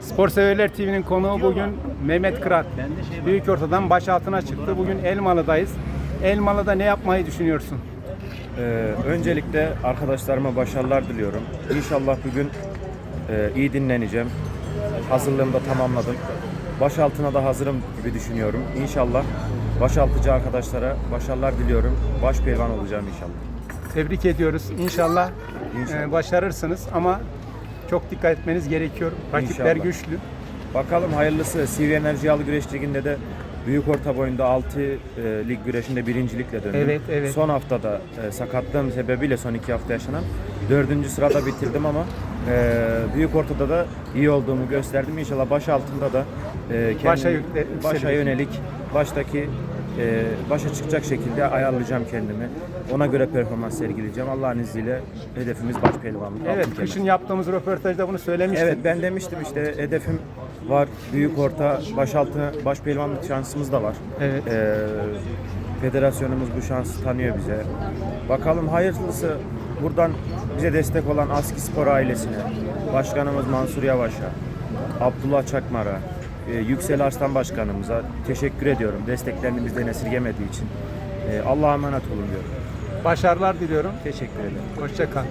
Spor Severler TV'nin konuğu bugün Mehmet Kırat. Büyük ortadan baş altına çıktı. Bugün Elmalı'dayız. Elmalı'da ne yapmayı düşünüyorsun? Ee, öncelikle arkadaşlarıma başarılar diliyorum. İnşallah bugün e, iyi dinleneceğim. Hazırlığımı da tamamladım. Baş altına da hazırım gibi düşünüyorum. İnşallah başaltıcı arkadaşlara başarılar diliyorum. Baş pehlivan olacağım inşallah. Tebrik ediyoruz. İnşallah, İnşallah. e, başarırsınız ama çok dikkat etmeniz gerekiyor. Rakipler İnşallah. güçlü. Bakalım hayırlısı. CV Enerji Yağlı Güreş Ligi'nde de büyük orta boyunda 6 e, lig güreşinde birincilikle döndüm. Evet, evet. Son haftada e, sakatlığım sebebiyle son iki hafta yaşanan dördüncü sırada bitirdim ama e, büyük ortada da iyi olduğumu gösterdim. İnşallah baş altında da e, kendimi- Başa başa yönelik baştaki e, başa çıkacak şekilde ayarlayacağım kendimi. Ona göre performans sergileyeceğim. Allah'ın izniyle hedefimiz baş pehlivanlık. Evet, altın kışın kemer. yaptığımız röportajda bunu söylemiştin. Evet ben demiştim işte hedefim var. Büyük orta, başaltı, baş pehlivanlık şansımız da var. Evet. Ee, federasyonumuz bu şansı tanıyor bize. Bakalım hayırlısı buradan bize destek olan Aski Spor ailesine, başkanımız Mansur Yavaş'a, Abdullah Çakmar'a, e, Yüksel Arslan Başkanımıza teşekkür ediyorum. Desteklerini bizden esirgemediği için. E, Allah'a emanet olun diyorum. Başarılar diliyorum. Teşekkür ederim. Hoşça kal.